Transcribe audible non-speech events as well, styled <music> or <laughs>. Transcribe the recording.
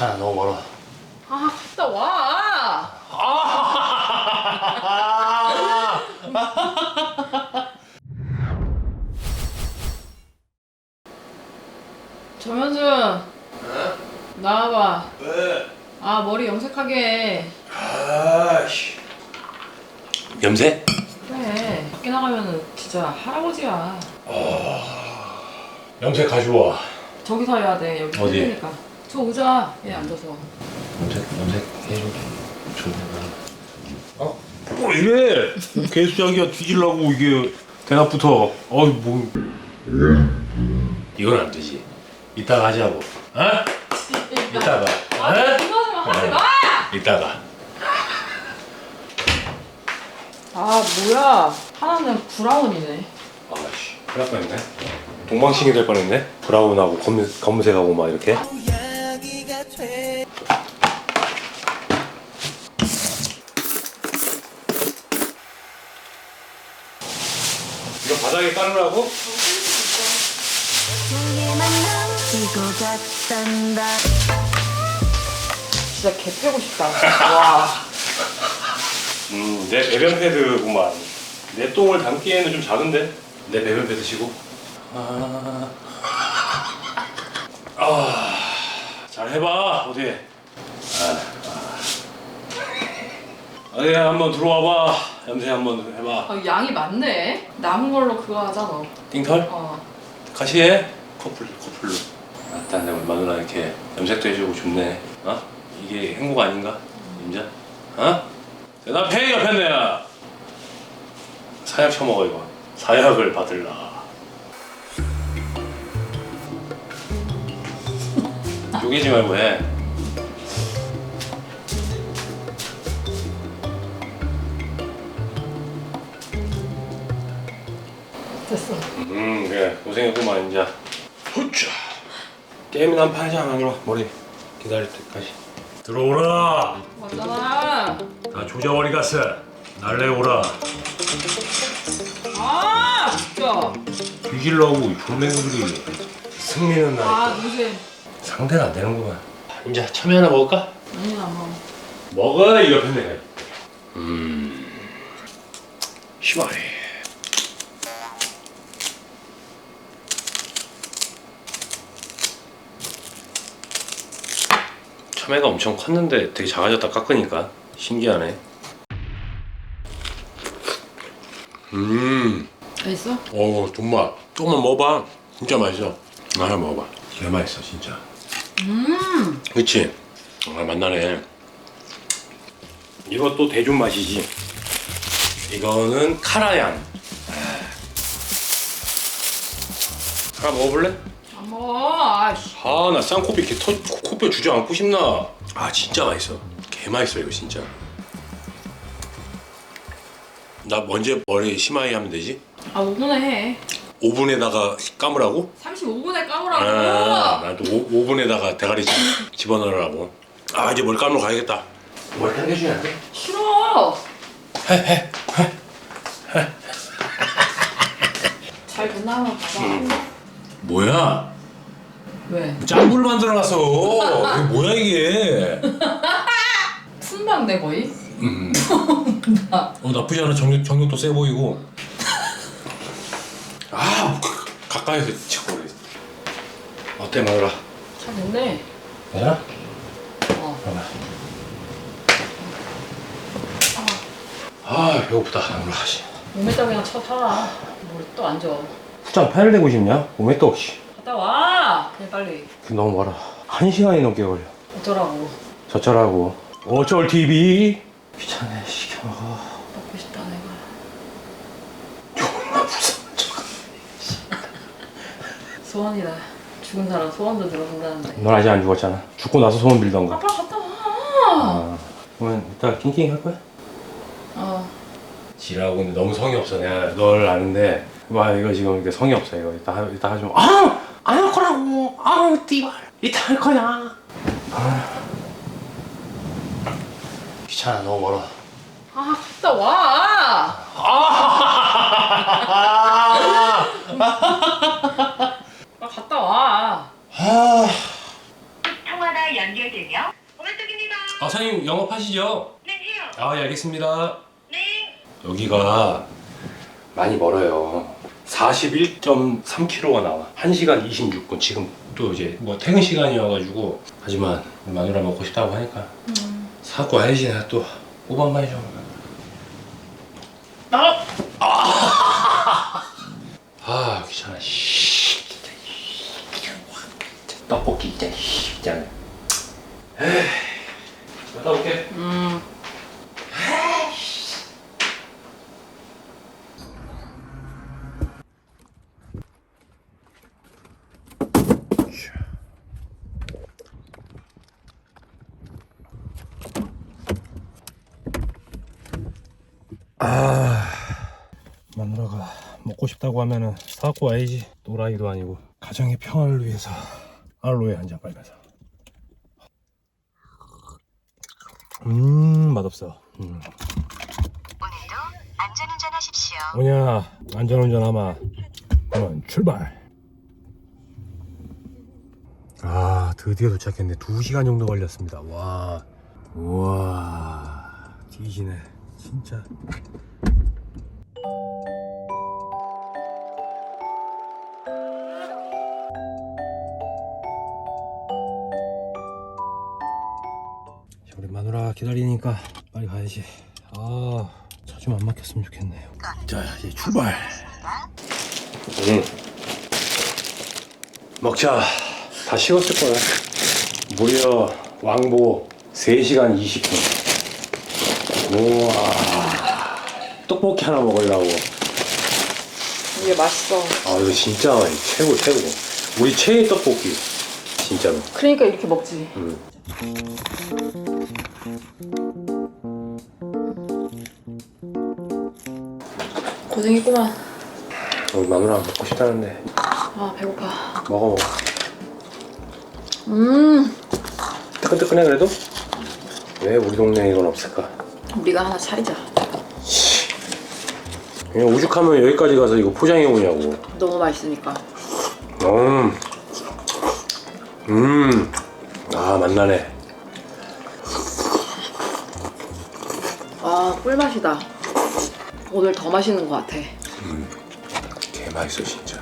귀찮아 너무 멀어 아 갔다 와. <laughs> 정현준 나와봐. 왜? 아 머리 염색하게 해. 아씨 염색? 그래 밖에 나가면은 진짜 할아버지야. 염색 가져와 저기서 해야 돼 여기 어디? 힘드니까. 저 의자 얘 앉아서. 염색 염색 해줘 좋네 어? 뭐 이래? 개수작이야. 뒤질라고 이게 대낮부터. 어이 뭐. 이건 안 되지. 이따가 하자고. 어? 이따가. 아 어? 이거 좀 하지 마. 이따가. 아 뭐야. 하나는 브라운이네. 아씨 큰일 날 뻔했네. 동방신기 될 뻔했네. 브라운하고 검, 검은색하고 막 이렇게 이거 바닥에 깔으라고? 진짜 개 패고 싶다. <laughs> 와. 음, 내 배변 패드구만. 내 똥을 담기에는 좀 작은데? 내 배변 패드 시고. 아, 아, 잘 해봐, 어디. 아, 아. 어디 한번 들어와봐. 염색 한번 해봐. 아, 양이 많네. 남은 걸로 그거 하자 너. 띵털? 어. 같이 해. 커플, 커플로. 아따, 내 마누라 이렇게 염색도 해주고 좋네. 어? 이게 행복 아닌가? 인자? 어? 대답해, 옆에 내야. 사약 처먹어, 이거. 사약을 받을라. <laughs> 쪼개지 말고 해. 됐어. 음, 그래. 고생했구만, 인자. 후자. 게임이나 한판 하자, 마누라. 머리 기다릴 때까지. 들어오라. 맞잖아. 나 조자원이 갔어. 날래 오라. 아 진짜. 뒤질라고 존맹들이 승리는 날아 누구지? 상대가 안 되는구만. 이제 참외 하나 먹을까? 아니 나 뭐. 먹어 이거 편내. 음. 시원해. 참외가 엄청 컸는데 되게 작아졌다 깎으니까 신기하네. 음. 맛있어? 어, 존맛. 조금만 먹어봐. 진짜 맛있어. 하나 먹어봐. 개 맛있어, 진짜. 음. 그치? 아, 맛나네. 이것도 대중 맛이지. 이거는 카라양. 하나 먹어볼래? 아씨. 아, 나 쌍코피 이렇게 터, 코- 코뼈 주저앉고 싶나? 아, 진짜 맛있어. 개 맛있어, 이거 진짜. 나 언제 머리 심하게 하면 되지? 아 5분에 해. 오븐에다가 감으라고? 35분에 아, 까보라고. 나도 오, 분에다가 대가리 집- 집어넣으라고. 아, 이제 머리 감으러 가야겠다. 머리 당겨주면 안 돼? 싫어. 잘 한번 봐봐. 뭐야? 왜? 짱구를 만들어놨어. 이게 뭐야 이게? <laughs> 푼방네 거의. 음. <laughs> 어 나쁘지 않아. 정력 정력도 세 보이고. 아 가까이서 치고 그래. 어때 마누라? 잘 됐네. 되나? 어. 봐봐. 아 배고프다 마누라. 씨. 몸에다 그냥 쳐 팔아. 머리 또 앉아. 후장 팔 대고 싶냐? 몸에 또 씨. 갔다 와. 그냥 빨리. 너무 멀어. 한 시간이 넘게 걸려. 어쩌라고. 저쩌라고. 어쩔 TV. 귀찮네 시켜 먹어. 먹고 싶다 내가. 존나 무서운 척. 소원이다. 죽은 사람 소원도 들어준다는데. 넌 아직 안 죽었잖아. 죽고 나서 소원 빌던가. 아빠 갔다 와. 아, 그러면 이따 낑낑 할 거야? 어. 지라고 근데 너무 성의 없어. 내가 널 아는데 와 이거 지금 이게 성의 없어 이거 이따 하, 이따 하지 마. 아, 안할 거라고. 아, 띠발. 이따 할 거야. 아. 귀찮아 너무 멀어. 아 갔다 와. 아 갔다 와. 아, 통화가. 들려? 오른쪽입니다. 아 사장님 영업하시죠? 네, 해요. 아 예 알겠습니다 네. 여기가 많이 멀어요 41.3km가 나와. 1시간 26분. 지금 또 이제 뭐 퇴근 시간이어가지고. 하지만 마누라 먹고 싶다고 하니까. 사고 와야지 내가 또. 오반만 좀 나가. 아 귀찮아. 씨. 진짜 씨. 떡볶이 진짜 씨, 진짜 에이. 갔다 올게. 음. 마누라가 먹고 싶다고 하면은 사갖고 와야지. 또라이도 아니고 가정의 평화를 위해서 알로에 한 잔 빨면서. 음 맛없어. 음. 오늘도 안전운전 하십시오. 뭐냐 안전운전 하마. 그러면 출발. 아 드디어 도착했네. 2시간 정도 걸렸습니다. 와 우와 뒤지네 진짜. 우리 마누라 기다리니까 빨리 가야지. 아 차 좀 안 막혔으면 좋겠네요. 자 이제 출발. 응. 먹자. 다 식었을 거야. 무려 왕복 3시간 20분 우와 떡볶이 하나 먹으려고 이게 맛있어. 아 이거 진짜 최고 최고 우리 최애 떡볶이 진짜로 그러니까 이렇게 먹지. 음. 고생했구만. 우리 마누라 먹고 싶다는데 아 배고파. 먹어 먹어 음. 뜨끈뜨끈해 그래도? 왜 우리 동네에 이건 없을까? 우리가 하나 차리자. 그냥 오죽하면 여기까지 가서 이거 포장해 오냐고 너무 맛있으니까. 음, 음, 아 맛나네. 아 꿀맛이다. 오늘 더 맛있는 것 같아. 개 맛있어 진짜.